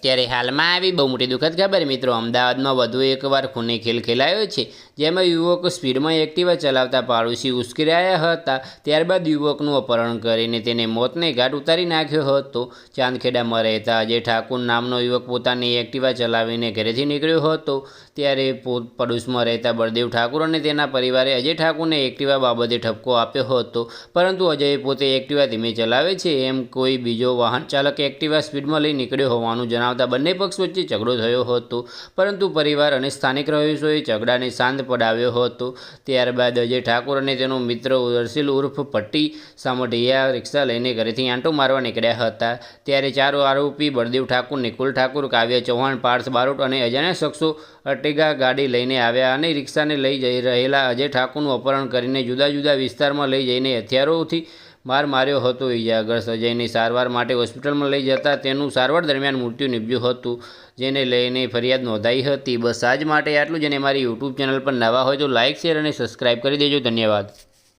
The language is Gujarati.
અત્યારે હાલમાં આવી બહુ મોટી દુઃખદ ખબર. મિત્રો, અમદાવાદમાં વધુ એકવાર ખૂની ખેલ ખેલાયો છે, જેમાં યુવક સ્પીડમાં એક્ટિવા ચલાવતા પાડોશી ઉશ્કેરાયા હતા. ત્યારબાદ યુવકનું અપહરણ કરીને તેને મોતને ઘાટ ઉતારી નાખ્યો હતો. ચાંદખેડામાં રહેતા અજય ઠાકુર નામનો યુવક પોતાની એક્ટિવા ચલાવીને ઘરેથી નીકળ્યો હતો. ત્યારે પડોશમાં રહેતા બળદેવ ઠાકુર અને તેના પરિવારે અજય ઠાકુરને એક્ટિવા બાબતે ઠપકો આપ્યો હતો. પરંતુ અજય પોતે એક્ટિવા ધીમે ચલાવે છે. એમ કોઈ બીજો વાહન ચાલક એક્ટિવા સ્પીડમાં લઈ નીકળ્યો હોવાનું જણાવતા બંને પક્ષ વચ્ચે ઝઘડો થયો હતો. પરંતુ પરિવાર અને સ્થાનિક રહીશોએ ઝઘડાને શાંત પડાવ્યો હતો. ત્યારબાદ અજય ઠાકુર અને તેનો મિત્ર ઉર્સિલ ઉર્ફ પટ્ટી સામઢિયા રિક્ષા લઈને ઘરેથી આંટો મારવા નીકળ્યા હતા. ત્યારે ચાર આરોપી બળદેવ ઠાકુર, નિકુલ ઠાકુર, કાવ્ય ચૌહાણ, પાર્થ બારોટ અને અજાણ્યા શખ્સો અટેગા ગાડી લઈને આવ્યા અને રિક્ષાને લઈ જઈ રહેલા અજય ઠાકુરનું અપહરણ કરીને જુદા જુદા વિસ્તારમાં લઈ જઈને હથિયારોથી માર માર્યો હતો ઇજાગ્રસ્ત અજયની સારવાર માટે હોસ્પિટલમાં લઈ જતા તેનું સારવાર દરમિયાન મૃત્યુ નીપજ્યું હતું. જેને લઈને ફરિયાદ નોંધાઈ હતી. બસ આજ માટે આટલું જ અને મારી યુટ્યુબ ચેનલ પર નવા હોય તો લાઇક શેર અને સબસ્ક્રાઇબ કરી દેજો. ધન્યવાદ.